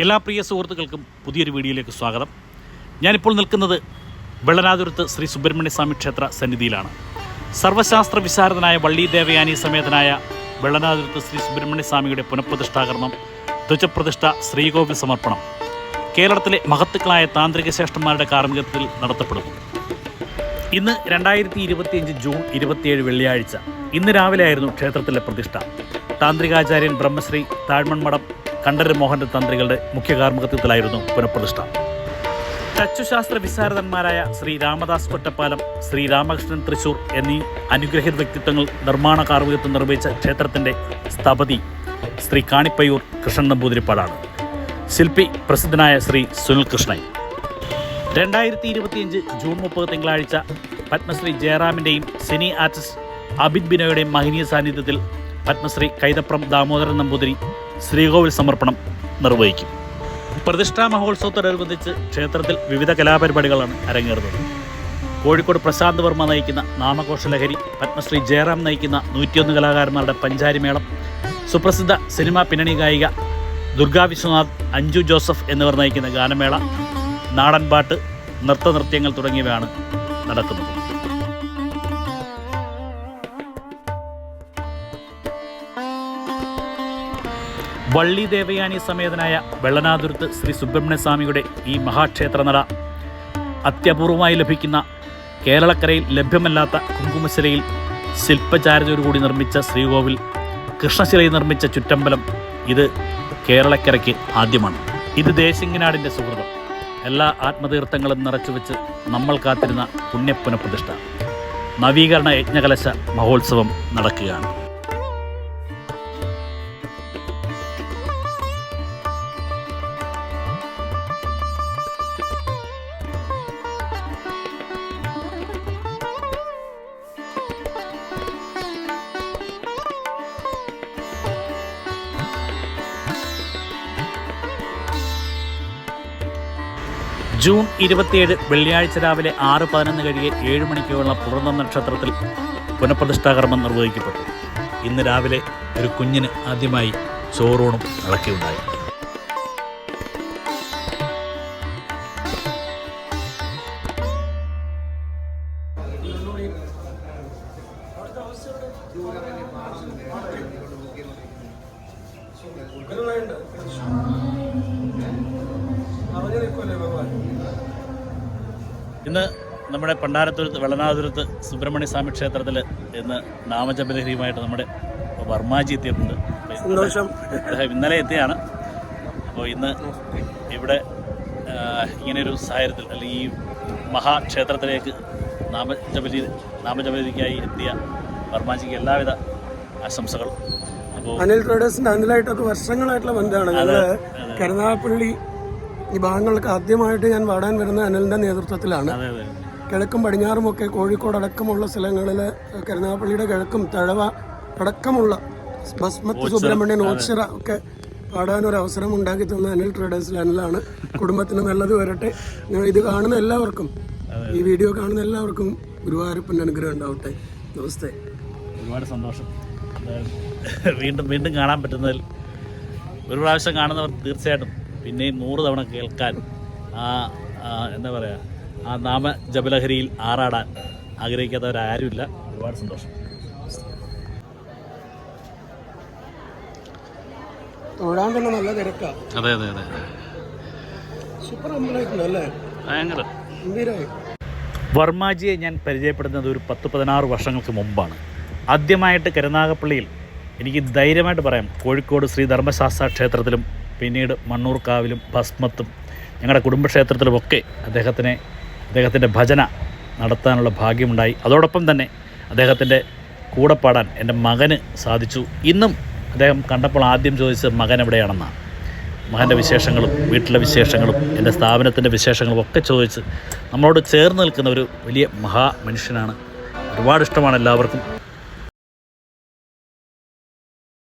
എല്ലാ പ്രിയ സുഹൃത്തുക്കൾക്കും പുതിയൊരു വീഡിയോയിലേക്ക് സ്വാഗതം. ഞാനിപ്പോൾ നിൽക്കുന്നത് വെള്ളനാതുരത്ത് ശ്രീ സുബ്രഹ്മണ്യ സ്വാമി ക്ഷേത്ര സന്നിധിയിലാണ്. സർവശാസ്ത്ര വിശാരദനായ വള്ളി ദേവയാനി സമേതനായ വെള്ളനാതുരത്ത് ശ്രീ സുബ്രഹ്മണ്യ സ്വാമിയുടെ പുനഃപ്രതിഷ്ഠാകർമ്മം ധ്വജപ്രതിഷ്ഠ ശ്രീകോവിൽ സമർപ്പണം കേരളത്തിലെ മഹത്തുക്കളായ താന്ത്രിക ശ്രേഷ്ഠന്മാരുടെ കാർമ്മികത്വത്തിൽ നടത്തപ്പെടുന്നു. ഇന്ന് രണ്ടായിരത്തി ഇരുപത്തിയഞ്ച് ജൂൺ ഇരുപത്തിയേഴ് വെള്ളിയാഴ്ച. ഇന്ന് രാവിലെ ആയിരുന്നു ക്ഷേത്രത്തിലെ പ്രതിഷ്ഠ. താന്ത്രികാചാര്യൻ ബ്രഹ്മശ്രീ താഴ്മൺമഠം കണ്ഠരര് മോഹന്റെ തന്ത്രികളുടെ മുഖ്യ കാർമ്മികത്വത്തിലായിരുന്നു പുനഃപ്രതിഷ്ഠ. തച്ചുശാസ്ത്ര വിശാരദന്മാരായ ശ്രീ രാമദാസ് കൊട്ടപ്പാലം ശ്രീ രാമകൃഷ്ണൻ തൃശൂർ എന്നീ അനുഗ്രഹിത വ്യക്തിത്വങ്ങൾ നിർമ്മാണ കാർമ്മികത്വം നിർവഹിച്ച ക്ഷേത്രത്തിന്റെ സ്ഥപതി ശ്രീ കാണിപ്പയ്യൂർ കൃഷ്ണൻ നമ്പൂതിരിപ്പാടാണ്. ശില്പി പ്രസിദ്ധനായ ശ്രീ സുനിൽ കൃഷ്ണൻ. രണ്ടായിരത്തി ഇരുപത്തിയഞ്ച് ജൂൺ മുപ്പത് തിങ്കളാഴ്ച പത്മശ്രീ ജയറാമിന്റെയും സിനി ആർട്ടിസ്റ്റ് അബിദ് ബിനോയുടെയും മഹനീയ സാന്നിധ്യത്തിൽ പത്മശ്രീ കൈതപ്രം ദാമോദരൻ നമ്പൂതിരി ശ്രീകോവിൽ സമർപ്പണം നിർവഹിക്കും. പ്രതിഷ്ഠാ മഹോത്സവത്തോടനുബന്ധിച്ച് ക്ഷേത്രത്തിൽ വിവിധ കലാപരിപാടികളാണ് അരങ്ങേറുന്നത്. കോഴിക്കോട് പ്രശാന്ത് വർമ്മ നയിക്കുന്ന നാമഘോഷ ലഹരി പത്മശ്രീ ജയറാം നയിക്കുന്ന നൂറ്റിയൊന്ന് കലാകാരന്മാരുടെ പഞ്ചാരിമേളം സുപ്രസിദ്ധ സിനിമാ പിന്നണി ഗായിക ദുർഗാ വിശ്വനാഥ് അഞ്ജു ജോസഫ് എന്നിവർ നയിക്കുന്ന ഗാനമേള നാടൻപാട്ട് നൃത്തനൃത്യങ്ങൾ തുടങ്ങിയവയാണ് നടക്കുന്നത്. വള്ളി ദേവയാനി സമേതനായ വെള്ളനാതുരത്ത് ശ്രീ സുബ്രഹ്മണ്യ സ്വാമിയുടെ ഈ മഹാക്ഷേത്ര നട അത്യപൂർവമായി ലഭിക്കുന്ന കേരളക്കരയിൽ ലഭ്യമല്ലാത്ത കുങ്കുമശിലയിൽ ശില്പചാരതയോടുകൂടി നിർമ്മിച്ച ശ്രീകോവിൽ കൃഷ്ണശിലയിൽ നിർമ്മിച്ച ചുറ്റമ്പലം ഇത് കേരളക്കരയ്ക്ക് ആദ്യമാണ്. ഇത് ദേശിങ്ങനാടിന്റെ സുഹൃതം. എല്ലാ ആത്മതീർത്ഥങ്ങളും നിറച്ചുവെച്ച് നമ്മൾ കാത്തിരുന്ന പുണ്യപ്പുനഃപ്രതിഷ്ഠ നവീകരണ യജ്ഞകലശ മഹോത്സവം നടക്കുകയാണ്. ജൂൺ ഇരുപത്തിയേഴ് വെള്ളിയാഴ്ച രാവിലെ ആറ് പതിനൊന്ന് കഴിയെ ഏഴ് മണിക്കുള്ള പുറന്ന നക്ഷത്രത്തിൽ പുനഃപ്രതിഷ്ഠാകർമ്മം നിർവഹിക്കപ്പെട്ടു. ഇന്ന് രാവിലെ ഒരു കുഞ്ഞിന് ആദ്യമായി ചോറൂണും നടക്കുകയുണ്ടായി ഇന്ന് നമ്മുടെ പണ്ടാരത്തുരത്ത് വെള്ളനാതുരത്ത് സുബ്രഹ്മണ്യ സ്വാമി ക്ഷേത്രത്തിൽ ഇന്ന് നാമജപലഹരിയുമായിട്ട് നമ്മുടെ വർമാജി എത്തിയിട്ടുണ്ട്. ഇന്നലെ- സന്തോഷം. ഇന്നലെ എത്തിയാണ്. അപ്പോൾ ഇന്ന് ഇവിടെ ഇങ്ങനെയൊരു സാഹചര്യത്തിൽ അല്ലെങ്കിൽ ഈ മഹാക്ഷേത്രത്തിലേക്ക് നാമജപലി നാമജപലിക്കായി എത്തിയ വർമാജിക്ക് എല്ലാവിധ ആശംസകളും. അപ്പോൾ അനിൽ ട്രേഡേഴ്സിന്റെ അനിലായിട്ടൊക്കെ വർഷങ്ങളായിട്ടുള്ള ബന്ധമാണ്. കരുനാഗപ്പള്ളി ഈ ഭാഗങ്ങൾക്ക് ആദ്യമായിട്ട് ഞാൻ വാടാൻ വരുന്ന അനിലിന്റെ നേതൃത്വത്തിലാണ്. കിഴക്കും പടിഞ്ഞാറും ഒക്കെ കോഴിക്കോട് അടക്കമുള്ള സ്ഥലങ്ങളിൽ കരുനാഗപ്പള്ളിയുടെ കിഴക്കും തഴവ അടക്കമുള്ള ഭസ്മത്ത് സുബ്രഹ്മണ്യൻ ഓച്ചിറ ഒക്കെ പാടാൻ ഒരു അവസരം ഉണ്ടാക്കി തന്ന അനിൽ ട്രേഡേഴ്സിൽ അനിലാണ്. കുടുംബത്തിന് നല്ലത് വരട്ടെ. ഇത് കാണുന്ന എല്ലാവർക്കും ഈ വീഡിയോ കാണുന്ന എല്ലാവർക്കും ഗുരുവായൂരപ്പന്റെ അനുഗ്രഹം ഉണ്ടാവട്ടെ. നമസ്തേ. ഒരുപാട് സന്തോഷം. വീണ്ടും വീണ്ടും കാണാൻ പറ്റുന്നതിൽ ഒരു പ്രാവശ്യം കാണുന്നവർ തീർച്ചയായിട്ടും പിന്നെയും നൂറ് തവണ കേൾക്കാൻ ആ എന്താ പറയുക ആ നാമ ജപലഹരിയിൽ ആറാടാൻ ആഗ്രഹിക്കാത്തവരാരുമില്ല. ഒരുപാട് സന്തോഷം. തൊഴാൻ തന്നെ നല്ല തിരക്കാണ് അതെ അതെ അതെ. സൂപ്പർ അമ്പലമായിട്ടുണ്ട് അല്ലേ? ഭയങ്കര. ഗംഭീരമായി വർമാജിയെ ഞാൻ പരിചയപ്പെടുന്നത് ഒരു പത്ത് പതിനാറ് വർഷങ്ങൾക്ക് മുമ്പാണ്. ആദ്യമായിട്ട് കരുനാഗപ്പള്ളിയിൽ എനിക്ക് ധൈര്യമായിട്ട് പറയാം കോഴിക്കോട് ശ്രീ ധർമ്മശാസ്ത്ര ക്ഷേത്രത്തിലും പിന്നീട് മണ്ണൂർക്കാവിലും ഭസ്മത്തും ഞങ്ങളുടെ കുടുംബക്ഷേത്രത്തിലുമൊക്കെ അദ്ദേഹത്തിനെ അദ്ദേഹത്തിന്റെ ഭജന നടത്താനുള്ള ഭാഗ്യമുണ്ടായി. അതോടൊപ്പം തന്നെ അദ്ദേഹത്തിന്റെ കൂടെ പാടാൻ എന്റെ മകന് സാധിച്ചു. ഇന്നും അദ്ദേഹം കണ്ടപ്പോൾ ആദ്യം ചോദിച്ചത് മകൻ എവിടെയാണെന്നാണ് മകന്റെ വിശേഷങ്ങളും വീട്ടിലെ വിശേഷങ്ങളും എന്റെ സ്ഥാപനത്തിന്റെ വിശേഷങ്ങളും ഒക്കെ ചോദിച്ച് നമ്മളോട് ചേർന്ന് നിൽക്കുന്ന ഒരു വലിയ മഹാ മനുഷ്യനാണ് ഒരുപാട് ഇഷ്ടമാണ് എല്ലാവർക്കും.